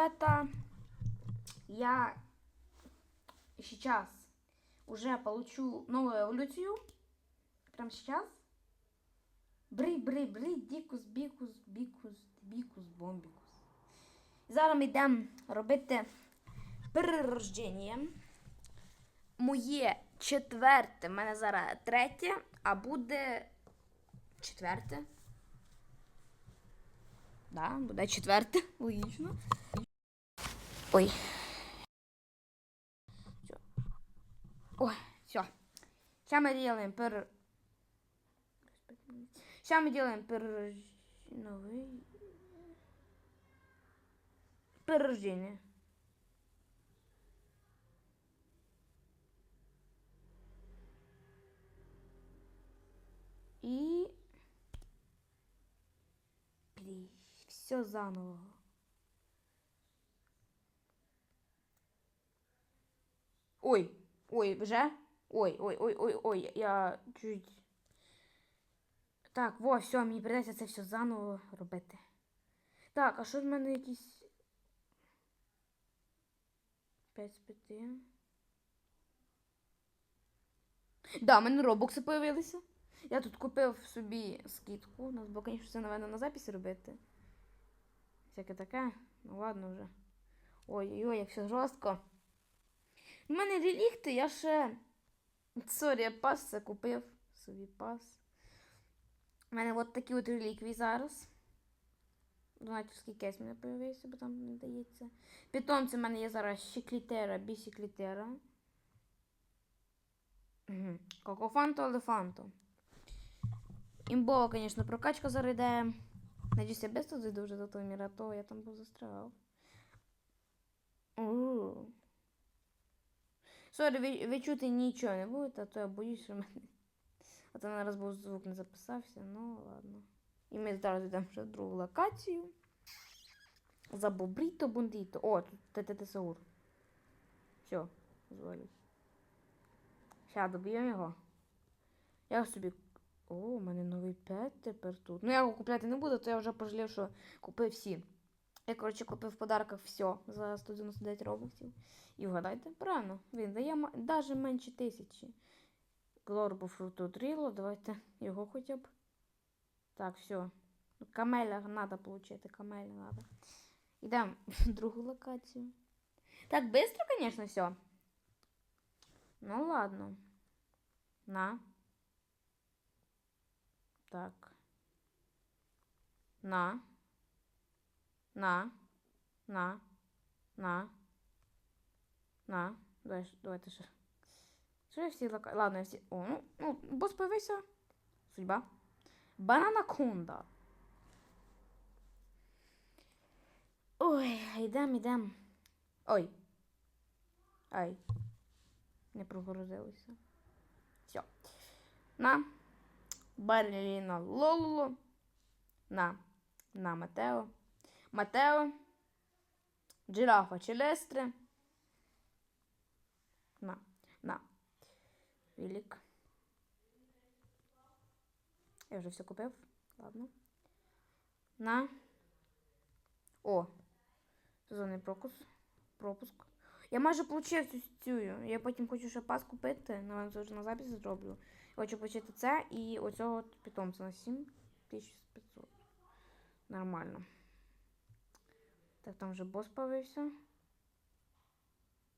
Это я сейчас уже получу новую эволюцию. Прямо сейчас. Бри, бри, бри, дікус, бікус, бікус, бікус, бомбікус. Зараз ми йдемо робити перерождення. Моє четверте, в мене зараз третє, а буде четверте. Да, буде четверте, логічно. Ой. Всё. Ой, все. Сейчас мы делаем пер... Сейчас мы делаем пер... Новый... Перерождение. И... Блин, все заново. Ой, ой, вже? Ой, ой, ой, ой, ой, я чуть. Так, во, все, мені придеться це все заново робити. Так, а що в мене якісь. 5 з 5. Да, в мене робокси появилися. Я тут купив собі скидку. У нас було, звісно, це, напевно, на записі робити. Всяке таке. Ну ладно вже. Ой-ой-ой, як все жорстко. У мене релікти, я ще. Сорі, я пас це купив. Собі пас. У мене от такі от реліквії зараз. Донатівський кейс мене появився, бо там не дається. Питомці в мене є зараз щеклітера, бісіклітера. Угу. Кокофанто, елефанто. Імбова, звісно, прокачка зараз йде. Я без тут зайду вже до того міра, то я там був застряв. Ууу. Сорі, ви, чути нічого не будете, а то я боюсь, що мене. А то на раз був звук не записався, ну ладно. І ми зараз йдемо вже в другу локацію. За Бобріто Бундіто. О, тут ТТТ Саур. Все, звалюсь. Ща доб'ємо його. Я собі. О, у мене новий пет тепер тут. Ну я його купляти не буду, то я вже пожалів, що купив всі. Я, коротше, купив в подарках все за 199 робоксів. І вгадайте, правильно, він дає навіть менше тисячі. Глорбу фрутодріло, давайте його хоча б. Так, все. Камеля треба отримати, камеля треба. Йдемо в другу локацію. Так, швидко, звісно, все. Ну ладно. На. Так. На. На. На. На. На. Давай, давайте ще. Що я всі лока... Ладно, я всі. О, ну, ну, бос появився. Судьба. Бананакунда. Ой, йдем, йдем. Ой. Ай. Не прогрузилося. Все. На. Балеріна Лололо. На. На Матео. Матео. Джирафа Челестре. На. На. Вілік. Я вже все купив. Ладно. На. О. Сезонний пропуск. Пропуск. Я майже получив цю цю. Я потім хочу ще пас купити. На це вже на записі зроблю. Я хочу почати це і оцього питомця на 7500. Нормально. Так, там вже бос появився.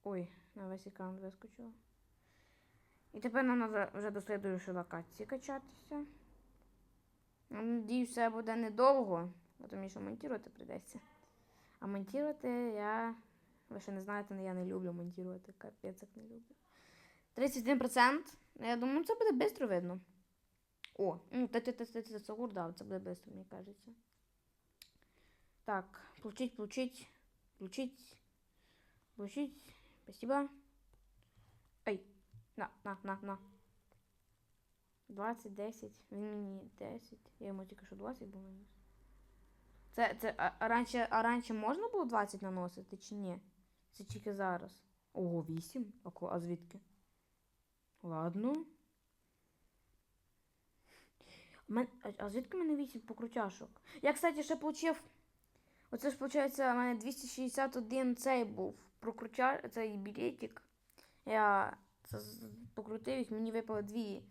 Ой, на весь екран вискочило. І тепер нам треба вже до слідуючої локації качатися. Ну, Надіюсь, це буде недовго, бо тому що монтувати прийдеться. А монтувати я. Ви ще не знаєте, я не люблю монтувати. Капець як не люблю. 31%. Я думаю, це буде швидко видно. О, ну, це Сагур, да, це буде швидко, мені кажеться. Так, получить, получить, получить, получить. Спасибо. Ай, на, на, на, на. 20, 10. Він мені 10. Я йому тільки що 20 був наніс. Це, це, а, раніше, а раніше можна було 20 наносити чи ні? Це тільки зараз. Ого, 8? А, а звідки? Ладно. А, звідки мене 8 покрутяшок? Я, кстати, ще получив Оце ж, виходить, у мене 261 цей був. Прокруча цей білетик. Я це покрутив їх, мені випало дві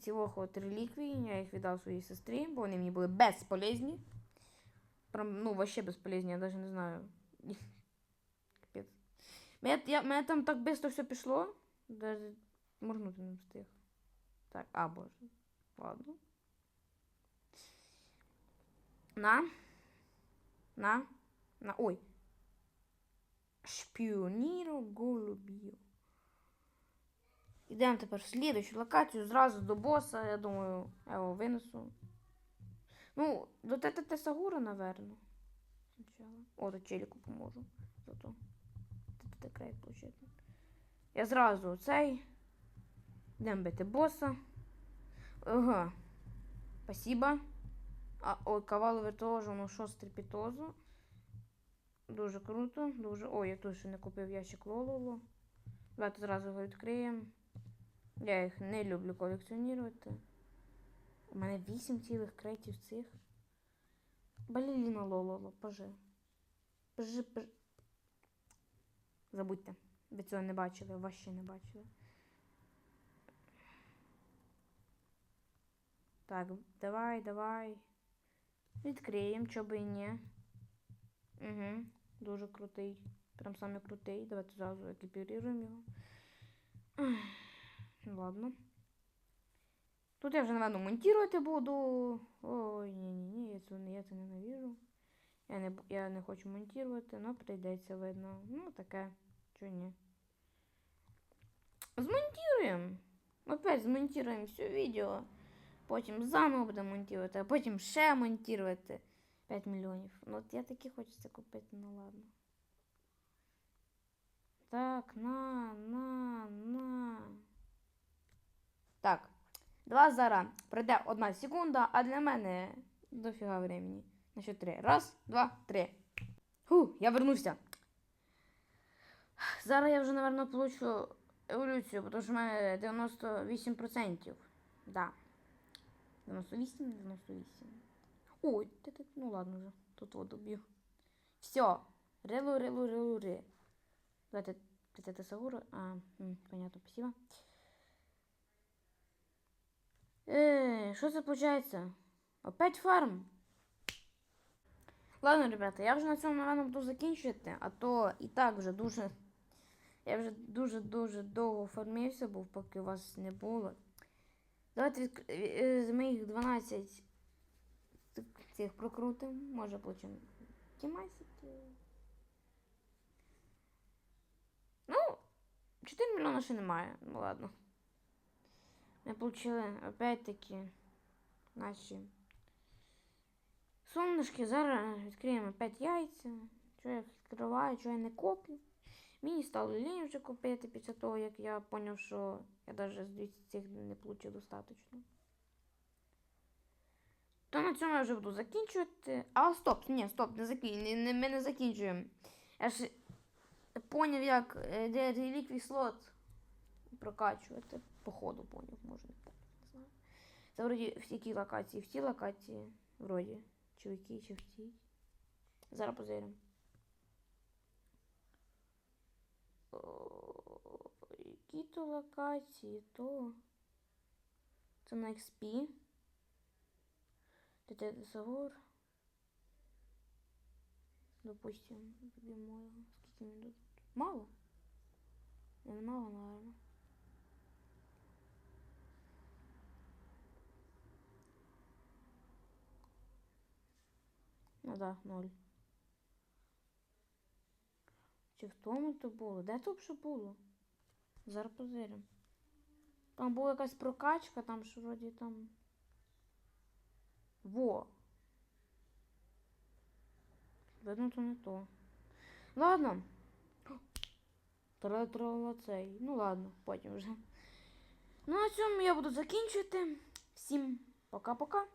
ці от реліквії. Я їх віддав своїй сестрі, бо вони мені були безполезні. Прям, ну, вообще безполезні, я навіть не знаю. Капець. Мене, мене там так швидко все пішло, даже моргнути не встиг. Так, а, боже. Ладно. На. На. На. Ой. Шпіоніро голубів. Ідемо тепер в слідущу локацію, зразу до боса. Я думаю, я його винесу. Ну, до ТТТ Сагура, наверно. Спочатку. О, до челіку поможу. Зато ТТТ крейт получити. Я зразу цей. Йдемо бити боса. Ага. Спасибо. А, ой, кавало віртуозу, ну що стріпітозу. Дуже круто, дуже. Ой, я тут ще не купив ящик Лололо. Давайте зразу його відкриємо. Я їх не люблю колекціонувати. У мене 8 цілих кретів цих. Баліліна Лололо, пожи. Пожи, пожи. Забудьте. Ви цього не бачили, вас ще не бачили. Так, давай, давай. Відкриємо, чого би і ні. Угу, дуже крутий. Прям саме крутий. Давайте зразу екіпіруємо його. Ладно. Тут я вже, напевно, монтувати буду. Ой, ні-ні-ні, я це, я це ненавижу. Я не, я не хочу монтувати, але прийдеться видно. Ну, таке, чого ні. Змонтуємо. Опять змонтуємо все відео. Потім заново будемо монтувати, а потім ще монтувати 5 мільйонів. Ну от я таки хочеться купити, ну ладно. Так, на, на, на. Так. Два зараз. Пройде одна секунда, а для мене дофіга времени. На що три. Раз, два, три. Фу, я вернувся. Зараз я вже, напевно, получу еволюцію, тому що в мене 98%. Да. 98, 98. Ой, ти, ти, ну ладно вже. Тут воду б'ю. Все. Релу, релу, релу, ре. Давайте это Сагура. А, понятно, спасибо. Э, что це получается? Опять фарм. Ладно, ребята, я вже на цьому, напевно, буду закінчувати, а то і так вже дуже. Я вже дуже-дуже довго фармився, був, поки вас не було. Давайте відк- е, з моїх 12 цих прокрутимо. Може получимо тімасики. Ну, 4 мільйона ще немає. Ну ладно. Ми получили опять-таки наші сонечки. Зараз відкриємо опять яйця. Що я відкриваю, що я не коплю. Мені стало лінь вже купити після того, як я зрозумів, що я навіть з 200 цих не получив достатньо. То на цьому я вже буду закінчувати. А стоп, ні, стоп, не закін... не, не, ми не закінчуємо. Я ж поняв, як е, де реліквій слот прокачувати. Походу поняв, може не знаю. Це вроді в якій локації? В цій локації, вроді. Чи в якій, чи в цій. Зараз позиримо. О, Які то локації, то. Це на XP. ТТ Десагор. Допустим, любимо його. Скільки мені дадуть? Мало? Не, мало, наверное. Ну да, ноль. Чи в тому то було? Де б що було? Зараз позиримо. Там була якась прокачка, там що вроді там. Во. Видно, то не то. Ладно. Тра-тра цей. Ну ладно, потім вже. Ну, на цьому я буду закінчувати. Всім пока-пока.